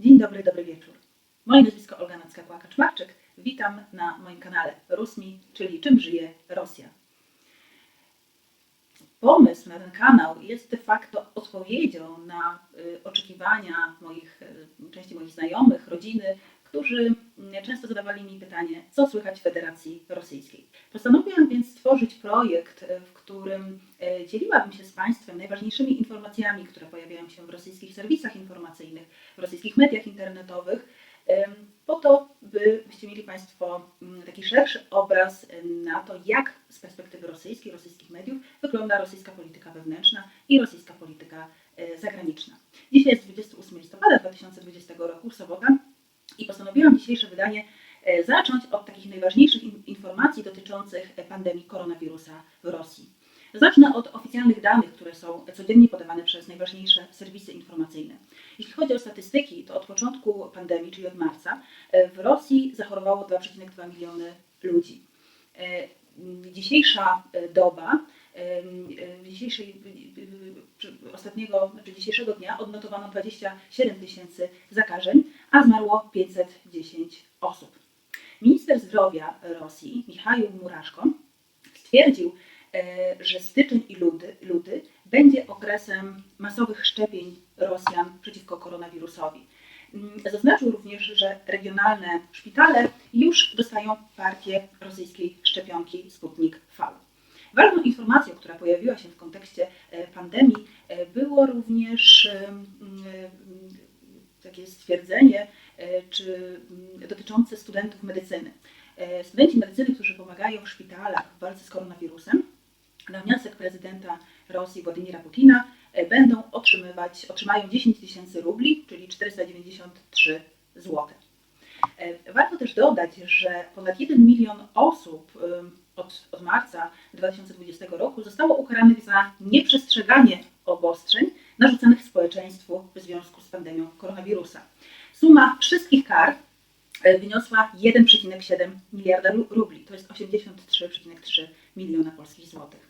Dzień dobry, dobry wieczór. Moje nazwisko Olga Nacka-Kaczmarczyk. Witam na moim kanale Rusmi, czyli Czym żyje Rosja. Pomysł na ten kanał jest de facto odpowiedzią na y, oczekiwania moich, y, części moich znajomych, rodziny, którzy mm, często zadawali mi pytanie, co słychać w Federacji Rosyjskiej. Postanowiłam więc stworzyć projekt, y, w którym y, dzieliłabym się z Państwem najważniejszymi informacjami, które pojawiają się w rosyjskich serwisach informacyjnych, w rosyjskich mediach internetowych, po to, by- byście mieli Państwo mm, taki szerszy obraz ym, na to, jak z perspektywy rosyjskiej, rosyjskich mediów wygląda rosyjska polityka wewnętrzna i rosyjska polityka zagraniczna. Dzisiaj jest 28 listopada 2020 roku, sobota, i postanowiłam dzisiejsze wydanie e, zacząć od takich najważniejszych in- informacji dotyczących e, pandemii koronawirusa w Rosji. Zacznę od oficjalnych danych, które są codziennie podawane przez najważniejsze serwisy informacyjne. Jeśli chodzi o statystyki, to od początku pandemii, czyli od marca, e, w Rosji zachorowało 2,2 miliony ludzi. Dzisiejsza doba, dzisiejszej, ostatniego, znaczy dzisiejszego dnia odnotowano 27 tysięcy zakażeń, a zmarło 510 osób. Minister zdrowia Rosji, Michał Muraszko, stwierdził, e, że styczeń i luty, będzie okresem masowych szczepień Rosjan przeciwko koronawirusowi. Mm, Zaznaczył również, że regionalne szpitale już dostają partię rosyjskiej szczepionki Sputnik V. Ważną informacją, która pojawiła się w kontekście e, pandemii, e, było również takie stwierdzenie, e, czy mm, dotyczące studentów medycyny. E, Studenci medycyny, którzy pomagają w szpitalach w walce z koronawirusem, na wniosek prezydenta Rosji Władimira Putina e, będą otrzymywać, otrzymają 10 tysięcy rubli, czyli 493 zł. Warto też dodać, że ponad 1 milion osób od, od marca 2020 roku zostało ukaranych za nieprzestrzeganie obostrzeń narzucanych społeczeństwu w związku z pandemią koronawirusa. Suma wszystkich kar e, wyniosła 1,7 miliarda ru- rubli, to jest 83,3 miliona polskich złotych.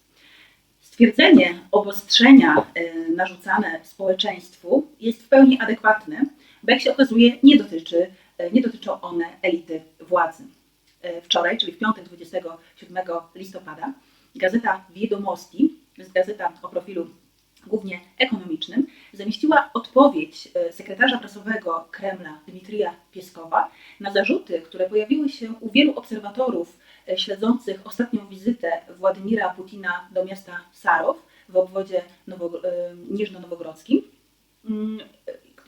Stwierdzenie obostrzenia e, narzucane społeczeństwu jest w pełni adekwatne, bo jak się okazuje, nie, dotyczy, e, nie dotyczą one elity władzy. Wczoraj, czyli w piątek 27 listopada, gazeta Wiedomosti, to jest gazeta o profilu głównie ekonomicznym, zamieściła odpowiedź e, sekretarza prasowego Kremla Dmitrija Pieskowa na zarzuty, które pojawiły się u wielu obserwatorów e, śledzących ostatnią wizytę Władimira Putina do miasta Sarow w obwodzie Nowo, e, Niżno-Nowogrodzkim Mm,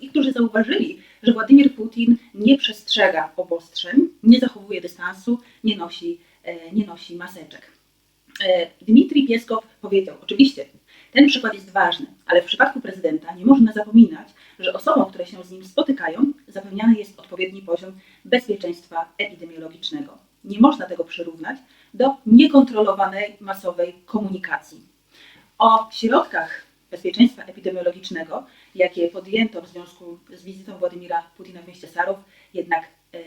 i którzy zauważyli, że Władimir Putin nie przestrzega obostrzeń, nie zachowuje dystansu, nie nosi, nie nosi maseczek. Dmitrij Pieskow powiedział, oczywiście, ten przykład jest ważny, ale w przypadku prezydenta nie można zapominać, że osobom, które się z nim spotykają, zapewniany jest odpowiedni poziom bezpieczeństwa epidemiologicznego. Nie można tego przyrównać do niekontrolowanej masowej komunikacji. O środkach bezpieczeństwa epidemiologicznego, jakie podjęto w związku z wizytą Władimira Putina w mieście Sarow, jednak e,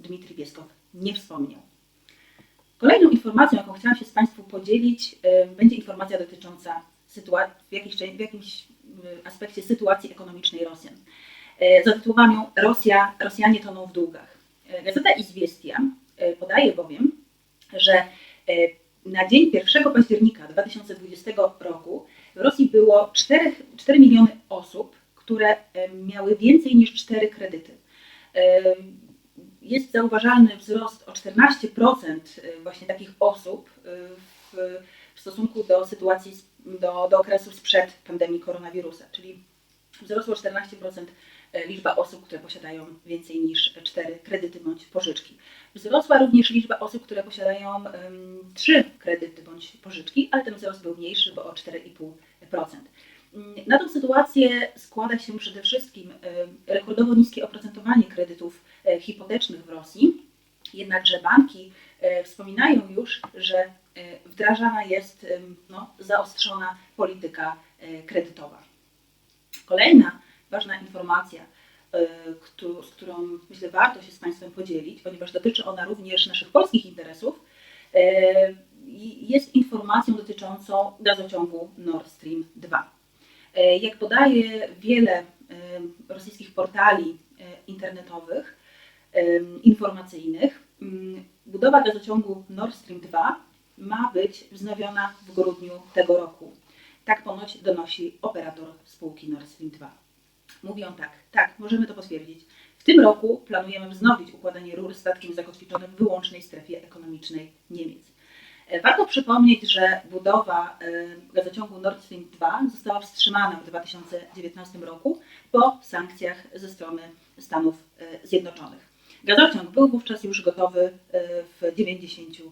Dmitrij Pieskow nie wspomniał. Kolejną informacją, jaką chciałam się z Państwem podzielić, e, będzie informacja dotycząca w, jakiejś, w jakimś e, aspekcie sytuacji ekonomicznej Rosjan. E, Zatytułowałam ją Rosja, Rosjanie toną w długach. E, Gazeta Izwiestia e, podaje bowiem, że na dzień 1 października 2020 roku w Rosji było 4, 4 miliony osób, które miały więcej niż 4 kredyty. Jest zauważalny wzrost o 14% właśnie takich osób w, w stosunku do sytuacji, do, do okresu sprzed pandemii koronawirusa, czyli wzrosło 14% e, liczba osób, które posiadają więcej niż 4 kredyty bądź pożyczki. Wzrosła również liczba osób, które posiadają um, 3 kredyty bądź pożyczki, ale ten wzrost był mniejszy, bo o 4,5%. Mm, Na tą sytuację składa się przede wszystkim em, rekordowo niskie oprocentowanie kredytów e, hipotecznych w Rosji, jednakże banki e, wspominają już, że e, wdrażana jest no, zaostrzona polityka e, kredytowa. Kolejna ważna informacja, e, z którą myślę warto się z Państwem podzielić, ponieważ dotyczy ona również naszych polskich interesów, e, jest informacją dotyczącą gazociągu Nord Stream 2. E, Jak podaje wiele e, rosyjskich portali e, internetowych, informacyjnych. Mm, Budowa gazociągu Nord Stream 2 ma być wznowiona w grudniu tego roku. Tak ponoć donosi operator spółki Nord Stream 2. Mówią tak, tak, możemy to potwierdzić. W tym roku planujemy wznowić układanie rur statkiem zakotwiczonym w wyłącznej strefie ekonomicznej Niemiec. E, Warto przypomnieć, że budowa e, gazociągu Nord Stream 2 została wstrzymana w 2019 roku po sankcjach ze strony Stanów e, Zjednoczonych. Gazociąg był wówczas już gotowy e, w 90%.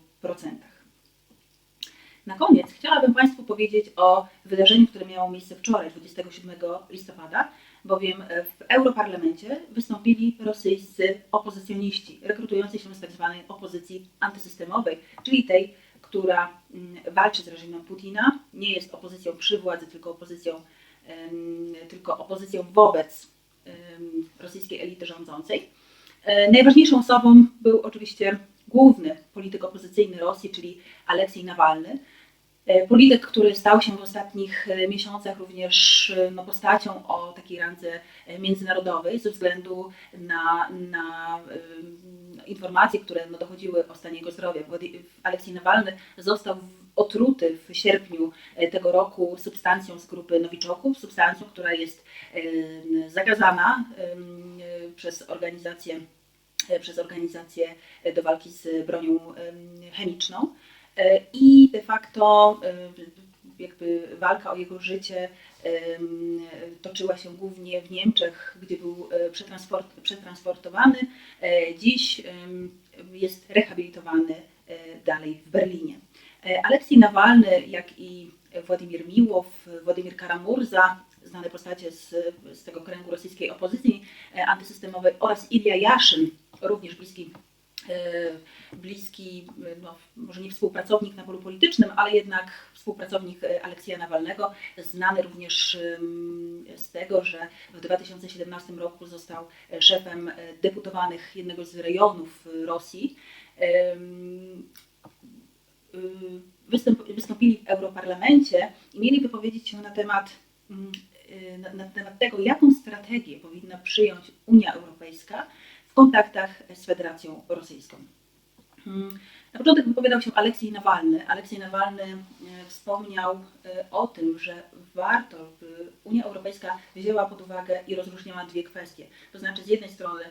Na koniec chciałabym Państwu powiedzieć o wydarzeniu, które miało miejsce wczoraj, 27 listopada, bowiem w Europarlamencie wystąpili rosyjscy opozycjoniści rekrutujący się z tzw. opozycji antysystemowej, czyli tej, która mm, walczy z reżimem Putina, nie jest opozycją przy władzy, tylko opozycją, tylko opozycją wobec rosyjskiej elity rządzącej. E, Najważniejszą osobą był oczywiście główny polityk opozycyjny Rosji, czyli Aleksiej Nawalny. E, Polityk, który stał się w ostatnich e, miesiącach również no, postacią o takiej randze międzynarodowej ze względu na, na informacje, które no, dochodziły o stanie jego zdrowia. Aleksiej Nawalny został otruty w sierpniu e, tego roku substancją z grupy nowiczoków, substancją, która jest em, zakazana e, przez organizację, e, przez organizację e, do walki z bronią em, chemiczną. E, I de facto e, jakby walka o jego życie toczyła się głównie w Niemczech, gdzie był e, przetransport, przetransportowany. E, Dziś jest rehabilitowany e, dalej w Berlinie. E, Aleksiej Nawalny, jak i Władimir Miłow, Władimir Karamurza, znane postacie z, z tego kręgu rosyjskiej opozycji e, antysystemowej oraz Ilja Jaszyn, również bliski e, bliski, no, może nie współpracownik na polu politycznym, ale jednak współpracownik Aleksieja Nawalnego, znany również z tego, że w 2017 roku został szefem deputowanych jednego z rejonów Rosji. Y, wystąpili w Europarlamencie i mieli wypowiedzieć się na temat, mm, y, na, temat tego, jaką strategię powinna przyjąć Unia Europejska w kontaktach z Federacją Rosyjską. Mm, Na początek wypowiadał się Aleksiej Nawalny. Aleksiej Nawalny e, wspomniał o tym, że warto, by Unia Europejska wzięła pod uwagę i rozróżniała dwie kwestie. To znaczy z jednej strony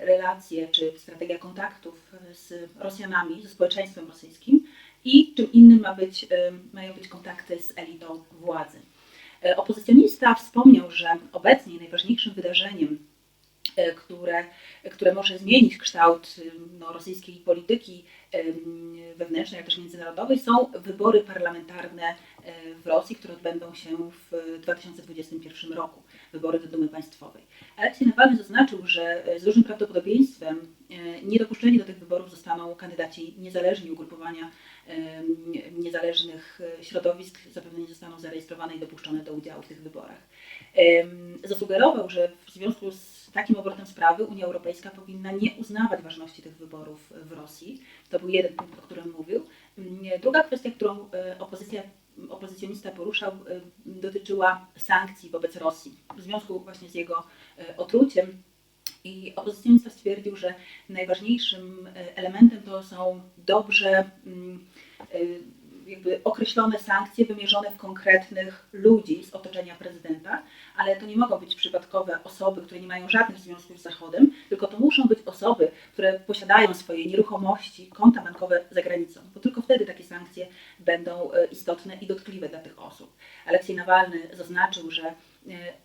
relacje czy strategia kontaktów z Rosjanami, ze społeczeństwem rosyjskim i czym innym ma być, e, mają być kontakty z elitą władzy. E, Opozycjonista wspomniał, że obecnie najważniejszym wydarzeniem e, które, które może zmienić kształt y, no, rosyjskiej polityki em, wewnętrznej, jak też międzynarodowej, są wybory parlamentarne e, w Rosji, które odbędą się w 2021 roku, wybory do Dumy Państwowej. Aleksiej Nawalny zaznaczył, że z dużym prawdopodobieństwem niedopuszczeni do tych wyborów zostaną kandydaci niezależni, ugrupowania niezależnych e, środowisk zapewne nie zostaną zarejestrowane i dopuszczone do udziału w tych wyborach. Zasugerował, że w związku z takim obrotem sprawy Unia Europejska powinna nie uznawać ważności tych wyborów w Rosji. To był jeden punkt, o którym mówił. Druga kwestia, którą e, opozycja, opozycjonista poruszał, e, dotyczyła sankcji wobec Rosji w związku właśnie z jego e, otruciem. I opozycjonista stwierdził, że najważniejszym e, elementem to są dobrze mm, e, jakby określone sankcje wymierzone w konkretnych ludzi z otoczenia prezydenta, ale to nie mogą być przypadkowe osoby, które nie mają żadnych związków z Zachodem, tylko to muszą być osoby, które posiadają swoje nieruchomości, konta bankowe za granicą, bo tylko wtedy takie sankcje będą e, istotne i dotkliwe dla tych osób. Aleksiej Nawalny zaznaczył, że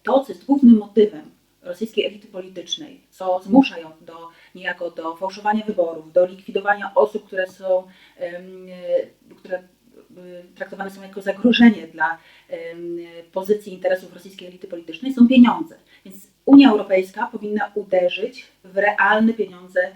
to, co jest głównym motywem rosyjskiej elity politycznej, co zmusza ją do, niejako do fałszowania wyborów, do likwidowania osób, które są, e, które e, traktowane są jako zagrożenie dla pozycji interesów rosyjskiej elity politycznej, są pieniądze. Więc Unia Europejska powinna uderzyć w realne pieniądze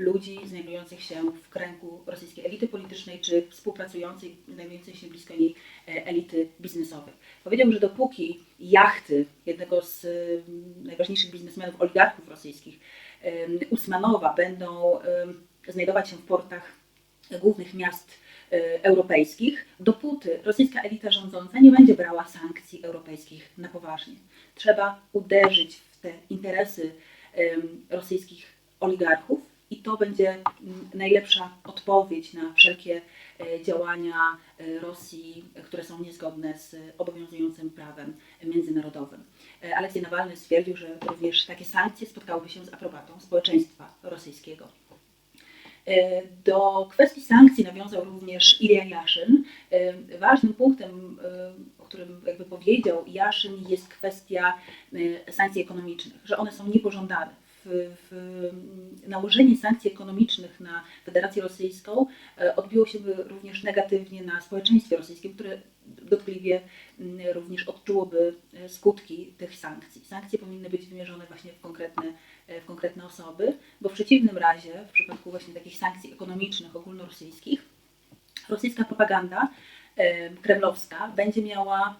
ludzi znajdujących się w kręgu rosyjskiej elity politycznej, czy współpracującej, znajdującej się blisko niej e, elity biznesowej. Powiedział, że dopóki jachty jednego z em, najważniejszych biznesmenów, oligarchów rosyjskich, Usmanowa, będą znajdować się w portach głównych miast e, europejskich, dopóty rosyjska elita rządząca nie będzie brała sankcji europejskich na poważnie. Trzeba uderzyć w te interesy rosyjskich oligarchów i to będzie najlepsza odpowiedź na wszelkie e, działania e, Rosji, które są niezgodne z obowiązującym prawem międzynarodowym. E, Aleksiej Nawalny stwierdził, że również takie sankcje spotkałyby się z aprobatą społeczeństwa rosyjskiego. Do kwestii sankcji nawiązał również Ilja Jaszyn. Ważnym punktem, o którym jakby powiedział Jaszyn, jest kwestia sankcji ekonomicznych, że one są niepożądane. W, w, nałożenie sankcji ekonomicznych na Federację Rosyjską e, odbiło się również negatywnie na społeczeństwie rosyjskim, które dotkliwie również odczułoby e, skutki tych sankcji. Sankcje powinny być wymierzone właśnie w konkretne, e, w konkretne osoby, bo w przeciwnym razie, w przypadku właśnie takich sankcji ekonomicznych ogólnorosyjskich, rosyjska propaganda kremlowska będzie miała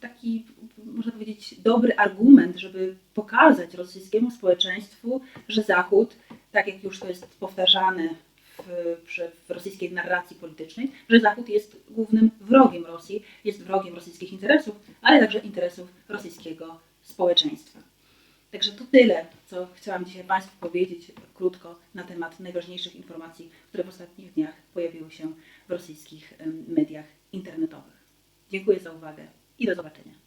taki, można powiedzieć, dobry argument, żeby pokazać rosyjskiemu społeczeństwu, że Zachód, tak jak już to jest powtarzane w, w rosyjskiej narracji politycznej, że Zachód jest głównym wrogiem Rosji, jest wrogiem rosyjskich interesów, ale także interesów rosyjskiego społeczeństwa. Także to tyle, co chciałam dzisiaj Państwu powiedzieć krótko na temat najważniejszych informacji, które w ostatnich dniach pojawiły się w rosyjskich mediach internetowych. Dziękuję za uwagę i do zobaczenia.